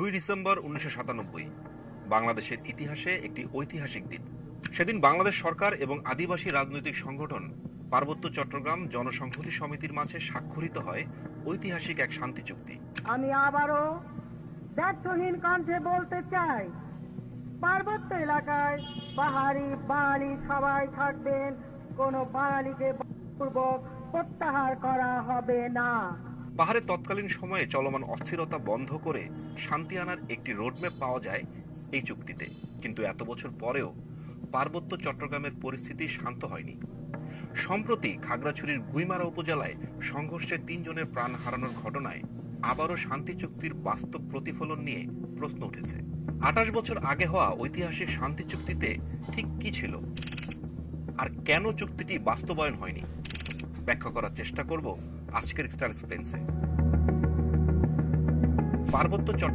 দুই ডিসেম্বর উনিশশো সাতানব্বই, বাংলাদেশের ইতিহাসে একটি ঐতিহাসিক দিন। সেদিন বাংলাদেশ সরকার এবং আদিবাসী রাজনৈতিক সংগঠন পার্বত্য চট্টগ্রাম জনসংহতি সমিতির মাঝে স্বাক্ষরিত হয় ঐতিহাসিক এক শান্তি চুক্তি। আমি আবারও ব্যর্থহীন কণ্ঠে বলতে চাই, পার্বত্য এলাকায় পাহাড়ি বাঙালি সবাই থাকবেন, কোনো বাঙালিকে পূর্বক প্রত্যাহার করা হবে না। পাহাড়ে তৎকালীন সময়ে চলমান অস্থিরতা বন্ধ করে শান্তি আনার একটি রোডম্যাপ পাওয়া যায় এই চুক্তিতে। কিন্তু এত বছর পরেও পার্বত্য চট্টগ্রামের পরিস্থিতি শান্ত হয়নি। সম্প্রতি খাগড়াছড়ির গুইমারা উপজেলায় সংঘর্ষে তিনজনের প্রাণ হারানোর ঘটনায় আবারও শান্তি চুক্তির বাস্তব প্রতিফলন নিয়ে প্রশ্ন উঠেছে। আঠাশ বছর আগে হওয়া ঐতিহাসিক শান্তি চুক্তিতে ঠিক কি ছিল? আর কেন চুক্তিটি বাস্তবায়ন হয়নি? ব্যাখ্যা করার চেষ্টা করব আজকের স্টার স্পেন্সে। পার্বত্য চট্টগ্রাম